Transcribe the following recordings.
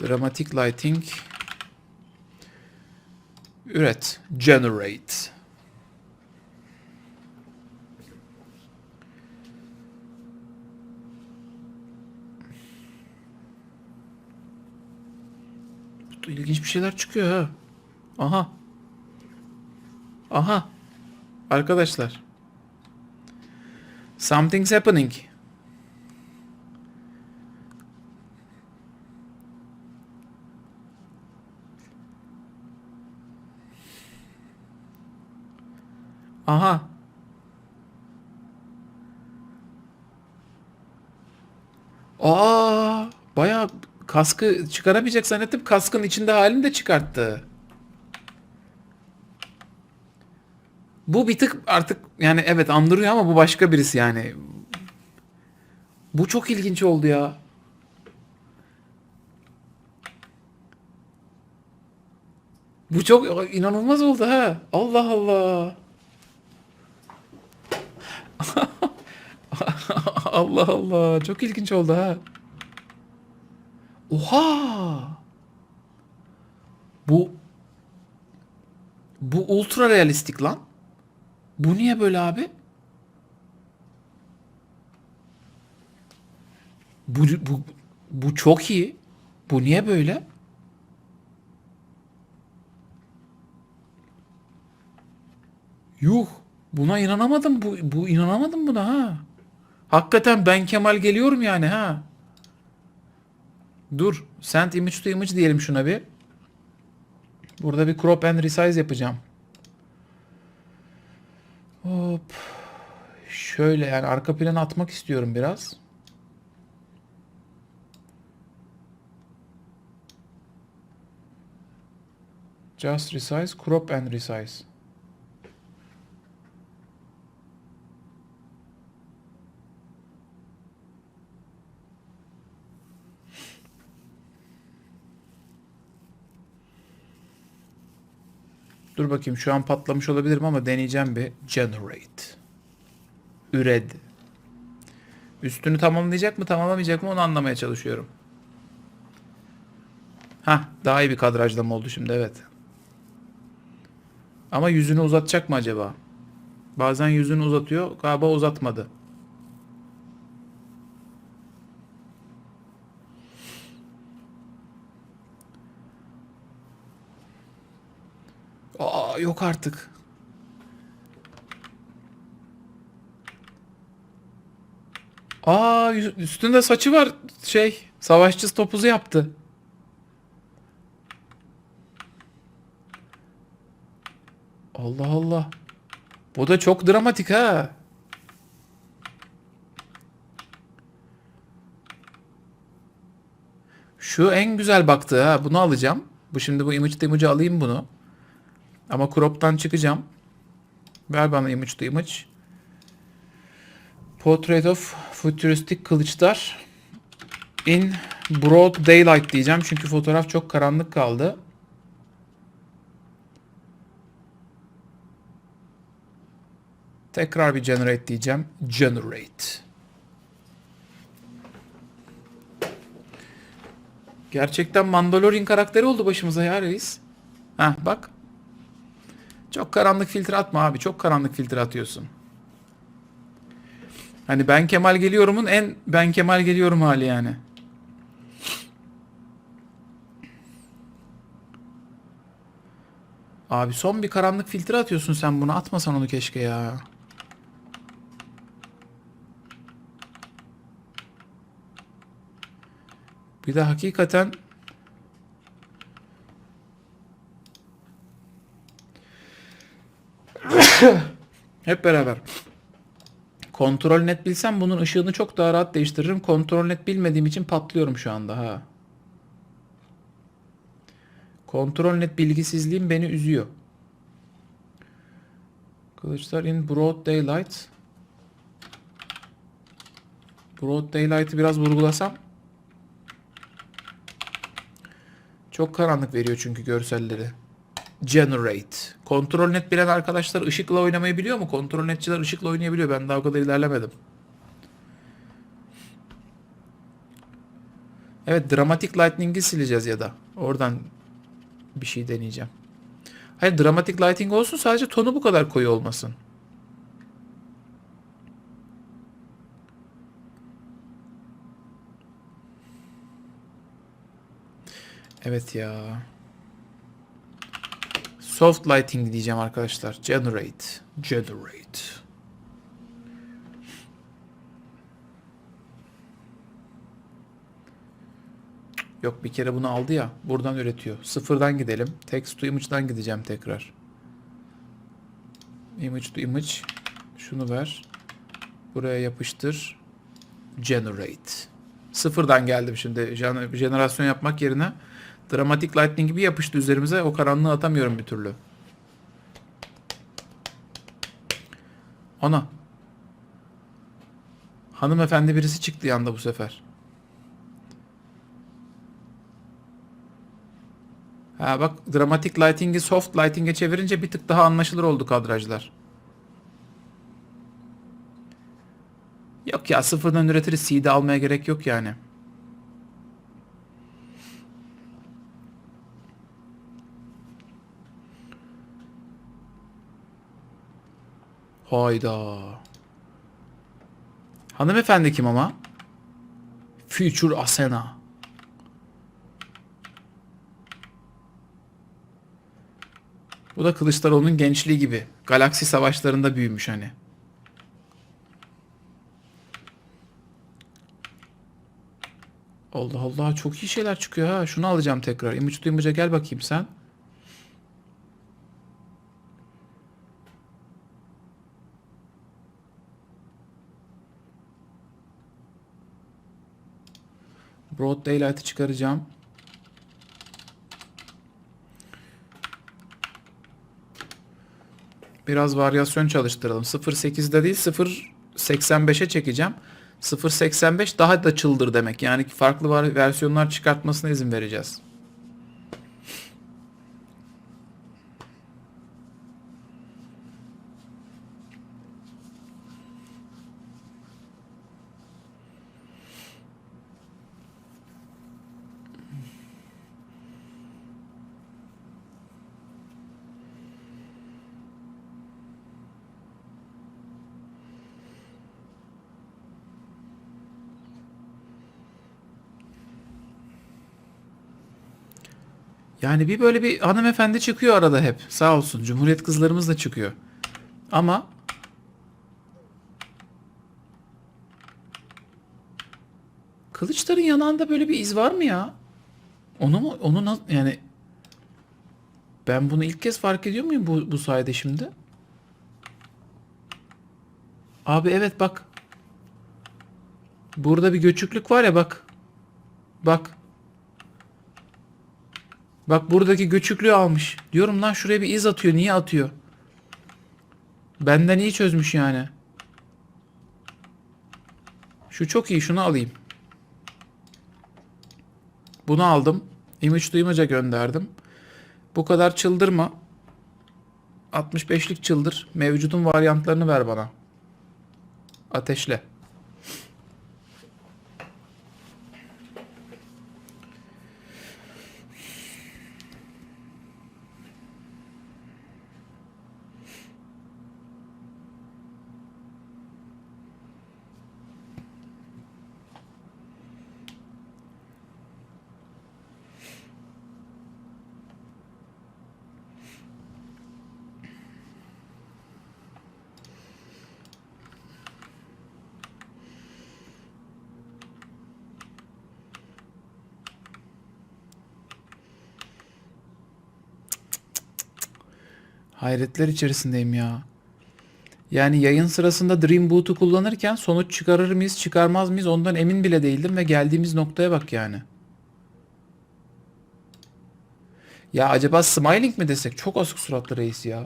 Dramatic lighting. Üret. Generate. İlginç bir şeyler çıkıyor ha. Aha. Aha. Arkadaşlar. Something's happening. Aha. Aa, bayağı kaskı çıkaramayacak zannettim. Kaskın içinde halini de çıkarttı. Bu bir tık artık yani evet andırıyor ama bu başka birisi yani. Bu çok ilginç oldu ya. Bu çok inanılmaz oldu ha. Allah Allah. Allah Allah. Çok ilginç oldu ha. Oha. Bu bu ultra realistik lan. Bu niye böyle abi? Bu, bu, bu çok iyi. Bu niye böyle? Yuh. Buna inanamadım. Bu, bu inanamadım buna ha. Hakikaten ben Kemal geliyorum yani ha. Dur. Send image to image diyelim şuna bir. Burada bir crop and resize yapacağım. Hop. Şöyle yani arka planı atmak istiyorum biraz. Just resize, crop and resize. Dur bakayım şu an patlamış olabilirim ama deneyeceğim bir generate. Üred. Üstünü tamamlayacak mı tamamlamayacak mı onu anlamaya çalışıyorum. Ha daha iyi bir kadrajlama oldu şimdi evet. Ama yüzünü uzatacak mı acaba? Bazen yüzünü uzatıyor galiba uzatmadı. Aa yok artık. Aa üstünde saçı var şey savaşçı topuzu yaptı. Allah Allah. Bu da çok dramatik ha. Şu en güzel baktığı ha. Bunu alacağım. Bu şimdi bu image to image'ı alayım bunu. Ama crop'tan çıkacağım. Ver bana image to image. Portrait of futuristic kılıçlar. In broad daylight diyeceğim. Çünkü fotoğraf çok karanlık kaldı. Tekrar bir generate diyeceğim. Generate. Gerçekten Mandalorian karakteri oldu başımıza ya reis. Heh bak. Çok karanlık filtre atma abi. Çok karanlık filtre atıyorsun. Hani ben Kemal geliyorumun en ben Kemal geliyorum hali yani. Abi son bir karanlık filtre atıyorsun sen bunu. Atmasan onu keşke ya. Bir de hakikaten hep beraber. Kontrol net bilsem bunun ışığını çok daha rahat değiştiririm. Kontrol net bilmediğim için patlıyorum şu anda ha. Kontrol net bilgisizliğim beni üzüyor. Kılıçlar in broad daylight. Broad daylight'ı biraz vurgulasam. Çok karanlık veriyor çünkü görselleri. Generate. Kontrol net bilen arkadaşlar ışıkla oynamayı biliyor mu? Kontrol netçiler ışıkla oynayabiliyor. Ben daha o kadar ilerlemedim. Evet dramatik lightning'i sileceğiz ya da. Oradan bir şey deneyeceğim. Hayır dramatik lighting olsun sadece tonu bu kadar koyu olmasın. Evet ya. Soft lighting diyeceğim arkadaşlar. Generate. Generate. Yok bir kere bunu aldı ya. Buradan üretiyor. Sıfırdan gidelim. Text to image'dan gideceğim tekrar. Image to image. Şunu ver. Buraya yapıştır. Generate. Sıfırdan geldim şimdi. Jener- Jenerasyon yapmak yerine Dramatic Lightning gibi yapıştı üzerimize. O karanlığı atamıyorum bir türlü. Ana. Hanımefendi birisi çıktı yanda bu sefer. Ha bak dramatic lighting'i soft lighting'e çevirince bir tık daha anlaşılır oldu kadrajlar. Yok ya sıfırdan üretiriz. CD almaya gerek yok yani. Hayda. Hanımefendi kim ama? Future Asena. Bu da Kılıçdaroğlu'nun gençliği gibi. Galaksi savaşlarında büyümüş hani. Allah Allah çok iyi şeyler çıkıyor ha. Şunu alacağım tekrar. To image'e gel bakayım sen. Broad Daylight'ı çıkaracağım. Biraz varyasyon çalıştıralım. 0.8'de değil 0.85'e çekeceğim. 0.85 daha da çıldır demek. Yani farklı versiyonlar çıkartmasına izin vereceğiz. Yani bir böyle bir hanımefendi çıkıyor arada hep. Sağ olsun. Cumhuriyet kızlarımız da çıkıyor. Ama Kılıçların yanağında böyle bir iz var mı ya? Onu mu? Onu nasıl yani ben bunu ilk kez fark ediyor muyum bu, bu sayede şimdi? Abi evet bak. Burada bir göçüklük var ya bak. Bak. Bak buradaki göçüklüğü almış. Diyorum lan şuraya bir iz atıyor. Niye atıyor? Benden iyi çözmüş yani. Şu çok iyi. Şunu alayım. Bunu aldım. Image to image'a gönderdim. Bu kadar çıldırma. 65'lik çıldır. Mevcudun varyantlarını ver bana. Ateşle. Hayretler içerisindeyim ya. Yani yayın sırasında Dream Boot'u kullanırken sonuç çıkarır mıyız, çıkarmaz mıyız ondan emin bile değildim ve geldiğimiz noktaya bak yani. Ya acaba smiling mi desek? Çok asık suratlı reis ya.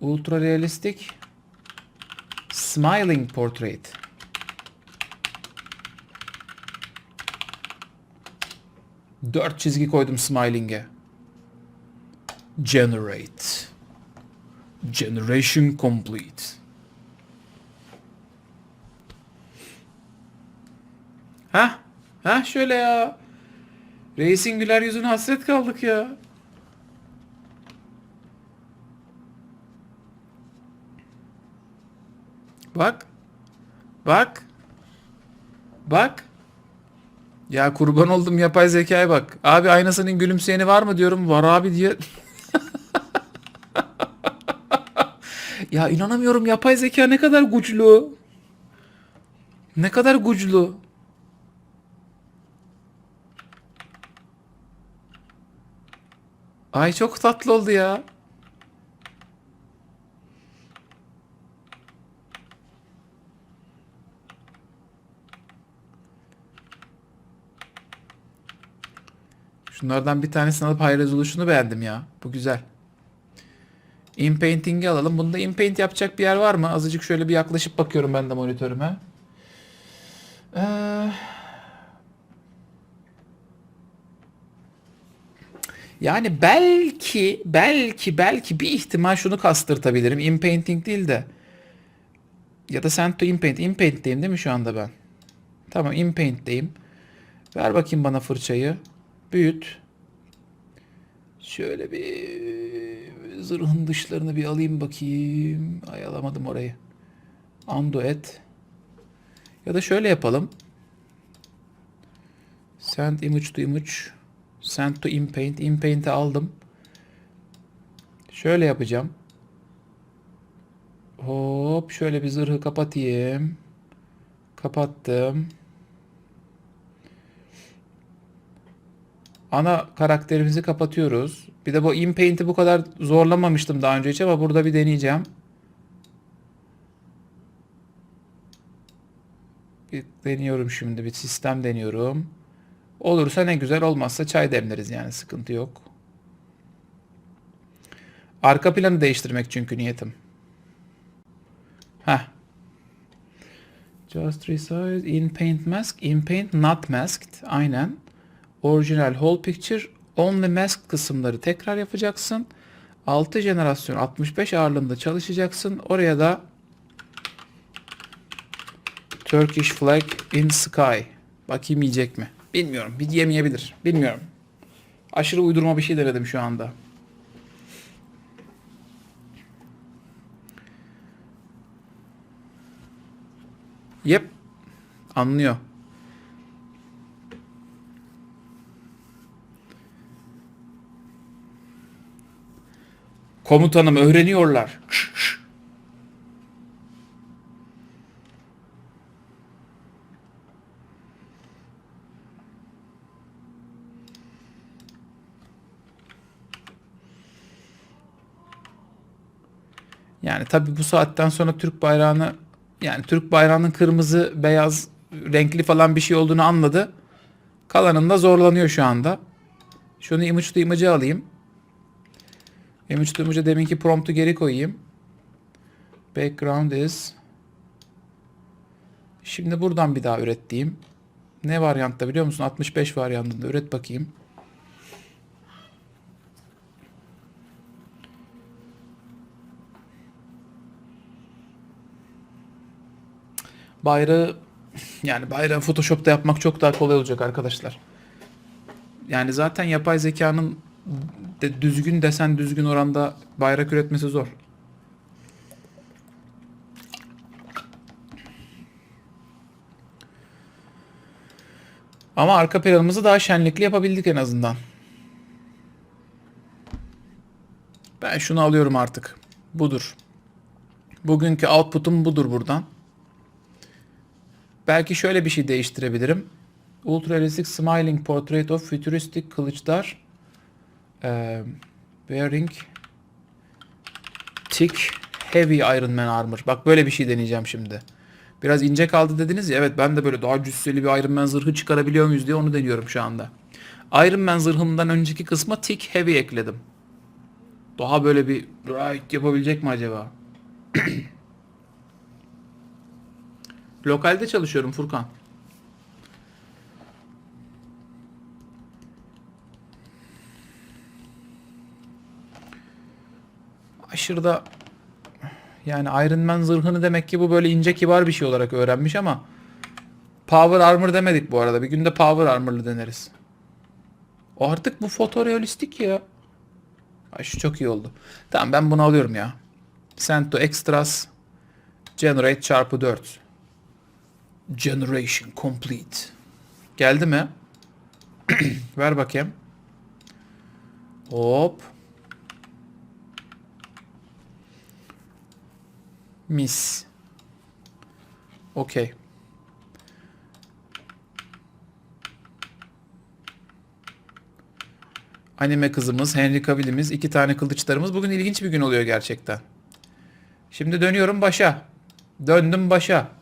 Ultra realistik smiling portrait. Dört çizgi koydum smiling'e. Generate. Generation complete. Heh. Ha şöyle ya. Reis'in güler yüzüne hasret kaldık ya. Bak. Bak. Bak. Ya kurban oldum yapay zekaya bak. Abi aynasının gülümseyeni var mı diyorum. Var abi diye. ya inanamıyorum yapay zeka ne kadar güçlü. Ne kadar güçlü. Ay çok tatlı oldu ya. Şunlardan bir tanesini alıp High Resolution'u beğendim ya. Bu güzel. InPainting'i alalım. Bunda InPaint yapacak bir yer var mı? Azıcık şöyle bir yaklaşıp bakıyorum ben de monitörüme. Ee, yani belki, belki, belki bir ihtimal şunu kastırtabilirim. InPainting değil de. Ya da Send to InPaint. InPaint'teyim değil mi şu anda ben? Tamam InPaint'teyim. Ver bakayım bana fırçayı. Büyüt. Şöyle bir zırhın dışlarını bir alayım bakayım. Ay alamadım orayı. Undo et. Ya da şöyle yapalım. Send image to image. Send to inpaint. Inpaint'i aldım. Şöyle yapacağım. Hop şöyle bir zırhı kapatayım. Kapattım. Ana karakterimizi kapatıyoruz. Bir de bu inpaint'i bu kadar zorlamamıştım daha önce hiç ama burada bir deneyeceğim. Bir deniyorum şimdi bir sistem deniyorum. Olursa ne güzel olmazsa çay demleriz yani sıkıntı yok. Arka planı değiştirmek çünkü niyetim. Heh. Just resize in paint mask, in paint not masked. Aynen. Orijinal whole picture, only masked kısımları tekrar yapacaksın. 6 jenerasyon 65 ağırlığında çalışacaksın. Oraya da Turkish flag in sky. Bakayım yiyecek mi? Bilmiyorum. Bir yemeyebilir. Bilmiyorum. Aşırı uydurma bir şey denedim şu anda. Yep. Anlıyor. Komutanım öğreniyorlar. Yani tabii bu saatten sonra Türk bayrağını yani Türk bayrağının kırmızı, beyaz, renkli falan bir şey olduğunu anladı. Kalanında zorlanıyor şu anda. Şunu image to alayım. Image to image'e deminki prompt'u geri koyayım. Background is Şimdi buradan bir daha üret diyeyim. Ne varyantta biliyor musun? 65 varyantında üret bakayım. Bayrağı yani bayrağı Photoshop'ta yapmak çok daha kolay olacak arkadaşlar. Yani zaten yapay zekanın de düzgün desen düzgün oranda bayrak üretmesi zor. Ama arka planımızı daha şenlikli yapabildik en azından. Ben şunu alıyorum artık. Budur. Bugünkü output'um budur buradan. Belki şöyle bir şey değiştirebilirim. Ultra realistic smiling portrait of futuristic kılıçlar. Eee, wearing thick heavy Iron Man armor. Bak böyle bir şey deneyeceğim şimdi. Biraz ince kaldı dediniz ya. Evet ben de böyle daha cüsseli bir Iron Man zırhı çıkarabiliyor muyuz diye onu deniyorum şu anda. Iron Man zırhımdan önceki kısma thick heavy ekledim. Daha böyle bir right yapabilecek mi acaba? Lokalde çalışıyorum Furkan. Aşırı da yani Iron Man zırhını demek ki bu böyle ince kibar bir şey olarak öğrenmiş ama Power Armor demedik bu arada. Bir günde Power Armor'lı deneriz. Artık bu fotorealistik ya. Ay şu çok iyi oldu. Tamam ben bunu alıyorum ya. Send to extras. Generate çarpı 4. Generation complete. Geldi mi? Ver bakayım. Hop. Mis. Okey. Anime kızımız, Henry Cavill'imiz, iki tane kılıçlarımız. Bugün ilginç bir gün oluyor gerçekten. Şimdi dönüyorum başa. Döndüm başa.